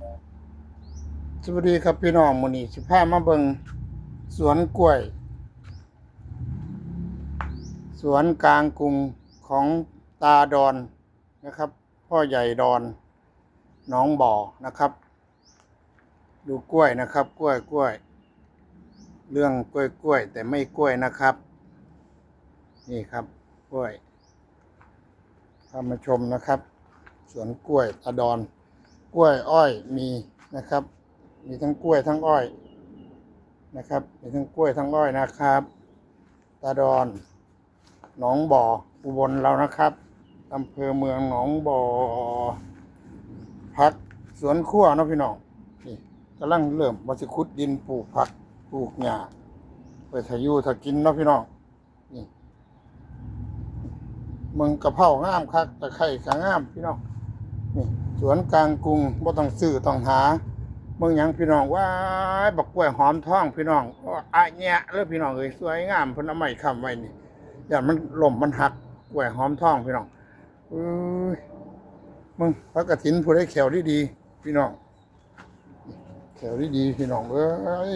สวัสดีครับพี่น้องมื้อนี้สิพามาเบิ่งสวนกล้วย สวนกลางกรุงของตาดอนนะครับ พ่อใหญ่ดอนน้องบ่อนะครับ ดูกล้วยนะครับ กล้วยกล้วย เรื่องกล้วยกล้วย แต่ไม่กล้วยนะครับ นี่ครับกล้วยพามาชมนะครับ สวนกล้วยตาดอน กล้วยอ้อยมีนะครับ มีทั้งกล้วยทั้งอ้อยนะครับ มีทั้งกล้วยทั้งอ้อยนะครับตาดอนหนองบ่ออุบลเรานะครับอำเภอเมืองหนองบ่อพักสวนครัวเนาะพี่น้องนี่กำลังเริ่มมาสิขุดดินปลูกผักปลูกหญ้าไปทายุถ้ากินเนาะพี่น้องนี่เมืองกระเพรางามคักตะไคร่กงามพี่น้องนี่ สวนกลางกรุงบ่ต้องซื้อต้องหาเมืองหยังพี่น้องว้าบักกล้วยหอมทองพี่น้องอะแยะเลยพี่น้องเอ้ยสวยงามเพิ่นเอาไม้ค้ำไว้นี่อย่ามันล่มมันหักกล้วยหอมทองพี่น้องเอ้ยมึงพระกฐินผู้ได้แขวดีๆพี่น้องแขวดีๆพี่น้องเอ้ย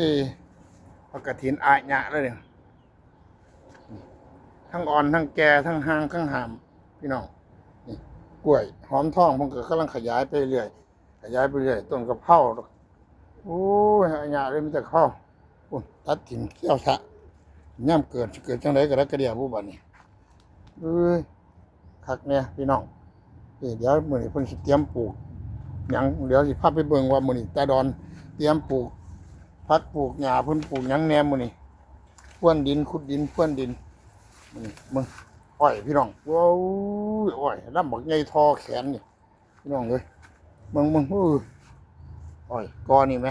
พระกฐินอะแยะเลยเนี่ยทั้งอ่อนทั้งแก่ทั้งหางทั้งหามพี่น้อง กล้วย หอมทองมันก็กำลังขยายไปเรื่อยขยายไปเรื่อยต้นกระเพราโอ้ยอันยาเลยมันจะเข้าอุ่นตัดถิ่นเที่ยวชะย่ำเกิดเกิดจังไรก็ได้กระเดียผู้บัดนี้เอ้ยคักเนี่ยพี่น้องเดี๋ยวมือนี้เพิ่นสิเตรียมปลูกยังเดี๋ยวสิพาไปเบิ่งว่ามือนี้ตาดอนเตรียมปลูกพักปลูกหญ้าเพิ่นปลูกยังแนมมือนี้พ่วนดินขุดดินพ่วนดินมือนี้มึง อ้อยพี่น้องว้าวอ้อยลำบักใหญ่ทอแขนนี่พี่น้องเลยมึงมึงอ้ออ้อยกอนี่ไหม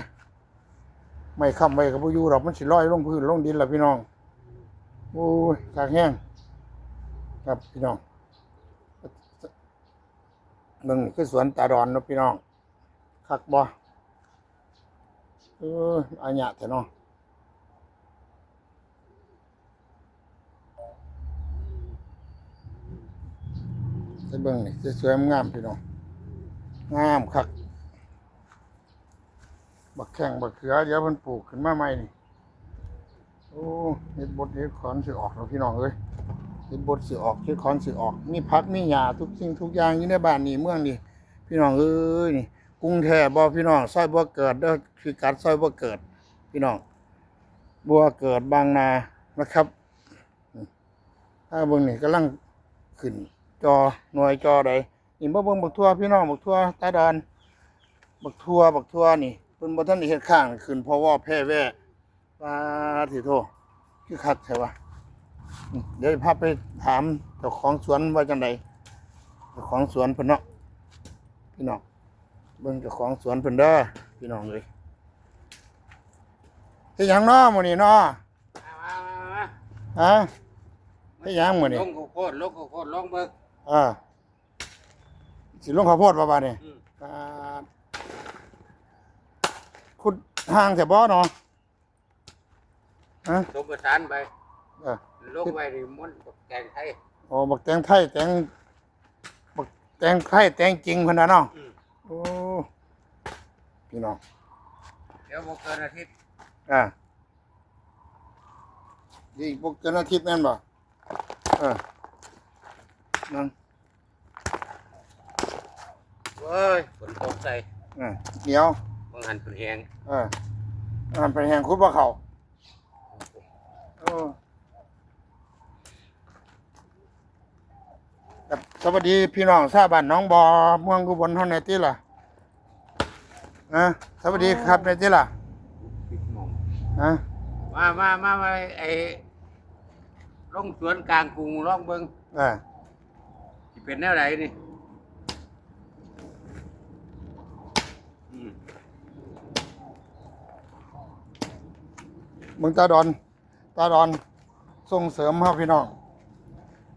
ไม่ค้ำไว้กับผู้อยู่หรอกมันสิลอยลงพื้นลงดินละพี่น้องโอ้ยกากแห้งครับพี่น้องมึงคือสวนตาดอนเนาะพี่น้องคักบ่เอออันหยะแต่น้อง ใส่เบิ่งนี่สวยงามพี่น้องงามคักบักแข้งบักเขือเดี๋ยวเพิ่นปลูกขึ้นมาใหม่นี่โอ้เฮ็ดบดเฮ็ดขอนสิออกแล้วพี่น้องเอ้ยเฮ็ดบดสิออกเฮ็ดขอนสิออกมีผักมีหญ้าทุกสิ่งทุกอย่างอยู่ในบ้านนี่เมืองนี่พี่น้องเอ้ยนี่กรุงแท้บ่พี่น้องซอยบ่เกิดเด้อพิกัดซอยบ่เกิด พี่น้องบัวเกิดบางนานะครับถ้าเบิ่งนี่กำลังขึ้น จอหน่วยจอใดนี่บ่เบิ่งบักทั่วพี่น้องบักทั่วตาดอนบักทั่วบักทั่วนี่เพิ่นบ่ทันได้เฮ็ดข้างขึ้นเพราะว่าแพ้แว่ปาสิโทคือคักใช่ปะอืมเดี๋ยวพาไปถามเจ้าของสวนว่าจังไดเจ้าของสวนเพิ่นเนาะพี่น้องเบิ่งเจ้าของสวนเพิ่นเด้อพี่น้องเอ้ยเฮ็ดหยังเนาะมื้อนี้เนาะมามามาฮะเฮ็ดหยังมื้อนี้ลงข้าวโพดลงข้าวโพดลงเบิก อ่าสิลงข้าวโพดบ่บาดนี่อืม อ่าขุดห่างแต่บ่เนาะฮะ สมประสานไปเออลงไปนี่มันตกแกงไทย โอ้บักแตงไทยแตงบักแตงไทยแตงจริงพุ่นน่ะเนาะอืม โอ้พี่น้องเดี๋ยวบ่เกินอาทิตย์อ่าอีกพวกเจ้าหน้าที่แม่นบ่เออ นั่นเว้ยฝนตกใส่อ่าเดี๋ยวบางหันเป็นแหงเอออันเป็นแห่งคุดบ่เข้าเออครับสวัสดีพี่น้องชาวบ้านหน้องบอเมืองอุบลเฮาในติล่ะนะสวัสดีครับในติล่ะปิดหมองนะมามามามาไอ้ลงสวนกลางกรุงลองเบิ่งเออสิ เป็นแนวไหนนี่อืมเมืองตาดอน ตาดอนส่งเสริมเฮาพี่น้อง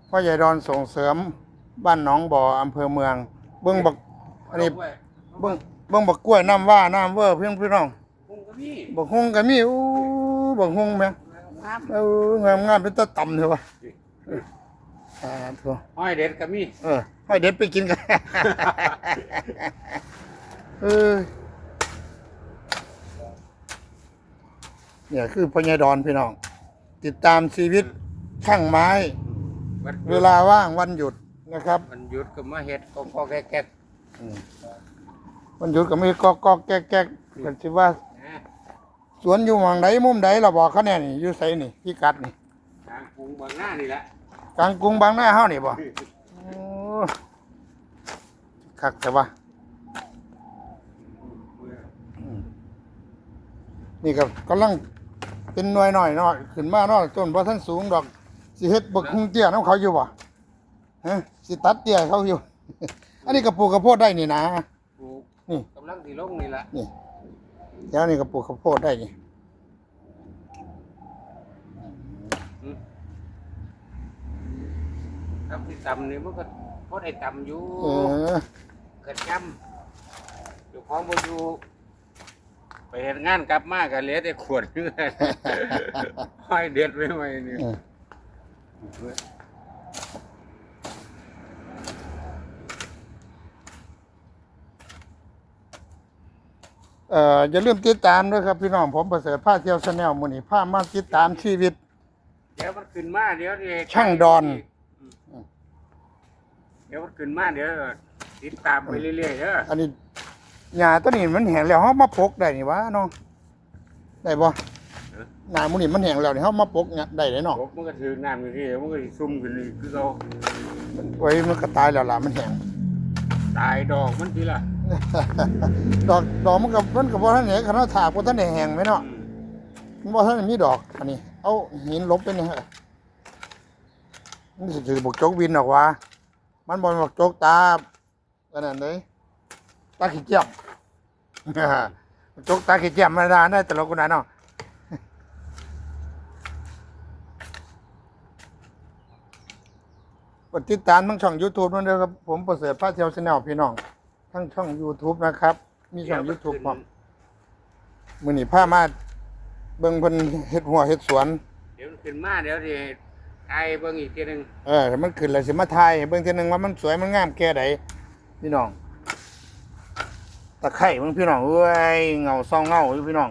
พ่อใหญ่ดอนส่งเสริมบ้านหนองบ่ออำเภอเมือง เบิ่งบักอันนี้ลงไว้เบิ่งเบิ่งบักกล้วยน้ำว่าน้ำเวอร์เพียงพี่น้องพุ่งก็มีบักฮงก็มีอู้บักฮงแม่งามเอองามงามเป็นตะต่ำเถอะวะ ถูห้อยเด็ดก็มีเออห้อยเด็ดไปกินกัน เออเนี่ยคือพญาดอนพี่น้อง ติดตามชีวิตช่างไม้เวลาว่างวันหยุดนะครับ วันหยุดก็มาเห็ดกอกแก๊กวันหยุดก็มีกอกแก๊กแก๊กกันสิว่าสวนอยู่หวังใดมุมใดเราบอกเขาแน่นี่อยู่ไสนี่พี่กัดนี่ทางกรุงบางหน้านี่แหละ กลางกรุงบางหน้าเฮานี่บ่โอ้คักแต่ว่านี่ก็กำลังเป็นหน่วยหน่อยเนาะขึ้นมาเนาะต้นบ่ทันสูงดอกสิเฮ็ดบักคุงเตี้ยน้ำเขาอยู่บ่ฮะสิตัดเตี้ยเขาอยู่ อันนี้ก็ปลูกข้าวโพดได้นี่นะ ปลูกนี่ กำลังสิลงนี่แหละ นี่แล้วนี่ก็ปลูกข้าวโพดได้นี่ ครับที่ต่ำนี่มันก็พอได้ต่ำอยู่เออเกิดจำอยู่ของบ่อยู่ไปเฮ็ดงานกลับมาก็เหลือแต่ขวดเงื่อนห้อยเด็ดไว้ไว้นี่เออเอ่ออย่าลืมติดตามด้วยครับพี่น้องผมประเสริฐผ้าเที่ยวชาแนลมื้อนี้พามาติดตามชีวิต เดี๋ยวมันขึ้นมาเดี๋ยวนี่ช่างดอนอืมเดี๋ยวมันขึ้นมาเดี๋ยวติดตามไปเรื่อยๆเด้ออันนี้หญ้าตัวนี้มันแห้งแล้วเฮามาปลูกได้นี่วะน้องได้บ่หญ้ามื้อนี้มันแห้งแล้วนี่เฮามาปลูกเนี่ยได้เลยเนาะพวกมันก็ถือน้ำอยู่ที่มันก็สิซุ่มขึ้นนี่คือเรามันไว้มันก็ตายแล้วล่ะมันแห้งตายดอกมันทีละดอกดอกมันก็มันก็บ่ทันได้ขนาดถากบ่ทันได้แห้งไหมเนาะอืมมันบ่ทันได้มีดอกอันนี้ เอาหินลบไปนี่ฮะมันสิถือบุกจกวินออกว่า มันบ่บักจกตาอันนั้นเด้ตาขี้เจียมบักจกตาขี้เจียมธรรมดาได้ตลกกูนะเนาะกดติดตามทั้งช่อง YouTube นั่นเด้อครับ ผมประเสริฐพระเที่ยวชาแนลพี่น้อง ทั้งช่อง YouTube นะครับ มีช่อง YouTube พร้อมมื้อนี้พามาเบิ่งเพิ่นเฮ็ดหัวเฮ็ดสวน เดี๋ยวมันขึ้นมาเดี๋ยวสิ ไอ้เบิ่งอีกทีหนึงเออถ้ามันขึ้นแล้วสิมาถ่ายให้เบิ่งเทีนึงว่ามันสวยมันงามแค่ใดพี่น้องตะไคร้เบิ่งพี่น้องเอ้ยเงาซองเงาอยู่พี่น้อง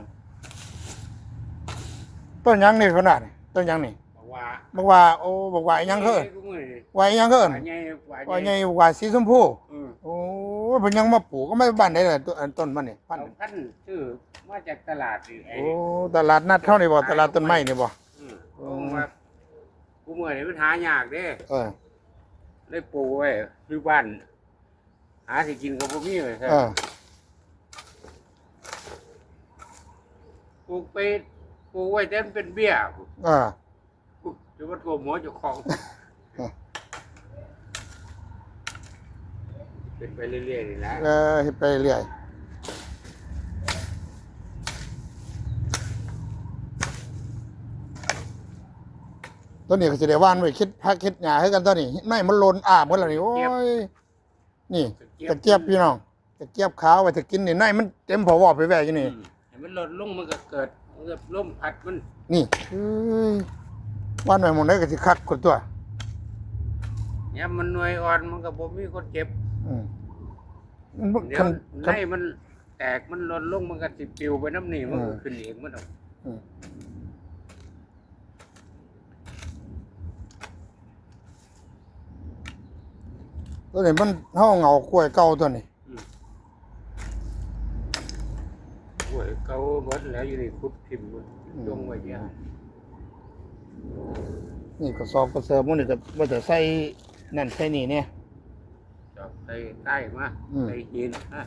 ต้นหยังนี่ขนาดนี่ต้นหยังนี่บอกว่าบอกว่าโอ้บอกว่าอิหยังเพิ่นกูมื้อนี้ว่าอิหยังเพิ่นว่าใหญ่ว่าว่าใหไงญ่บอกว่าสีชมพูอืมโอ้ยเพิ่นยังมาปลูกก็ไม่บ้านใดล่ะต้นต้นมันนี่พันเอาพันธุ์ชื่อมาจากตลาดนี่ไอ้โอ้ตลาดนัดเท่านี่บ่ตลาดต้นไม้นี่บ่ อืมเพราะว่า กูเมื่อยนี่มันหายากเด้เออเลยปลูกไว้อยู่บ้าน หาสิกินก็บ่มีเลยเออปลูกไปปลูกไว้แต่มันเป็นเบี้ยเออจะว่าตัวหมอเจ้าของเป็นไปเรื่อยๆนี่แหละเออเฮ็ดไปเรื่อย ตัวนี้ก็สิได้ว่านไว้คิดพักคิดหญ้าให้กันตัวนี้ไม่มันหล่นอาบหมดแล้วนี่โอ้ยนี่กระเจี๊ยบพี่น้องกระเจี๊ยบขาวไว้ถ้ากินนี่ในมันเต็มพอวอไปแว่อยู่นี่อืมให้มันลดลงมันก็เกิดมันก็ลมพัดมัน นี่เอ้ยว่านไว้หมองได้ก็สิคักคนตัวเนี่ยมันหน่วยอ่อนมันก็บ่มีคนเจ็บอืมมันบ่เดี๋ยคัวนคันไล่มันแตกมันลดลงมันก็สิปลิวไปน้ำนี่มันก็อืมขึ้นเองมันเอาอืม ตัวนี้มันเท่าเงากล้วยเก่าตัวนี้โอ้ยเขาเบิดแล้วอยู่นี่คุดทิ่มมันลงไว้เยอะนี่ก็สอบก็เสิร์ฟมันนี่ก็ว่าจะใส่นั่นใส่นี่เนี่ยจอกใส่ใต้มาอืมใส่หินฮะ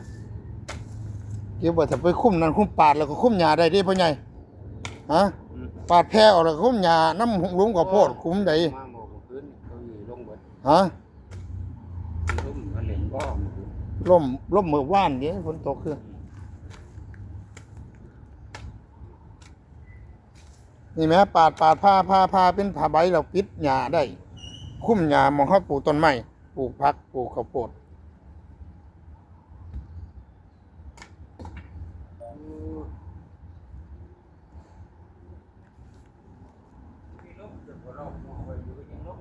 เกี่ยวว่าจะไปคุ้มนั่นคุ้มปาดแล้วก็คุ้มหญ้าได้เดิพ่อใหญ่ฮะอืมปาดแพ้ออกแล้วก็คุ้มหญ้าน้ำหลุมกับโพดคุ้มได้มาหมอกขึ้นเขาอยู่ลงเบิดฮะ ลุ่มมาเล่นบ่มาขึ้น ล่มล่มเมือว่านเด้ฝนตกคือ นี่แหมปาดปาดผ้าผ้าผ้าเป็นผ้าใบเราปิดหญ้าได้ คุ้มหญ้ามองเขาปลูกต้นไม้ปลูกผักปลูกข้าวโพดมีลมเกิดบ่รอบมองไว้อยู่ก็ยังลม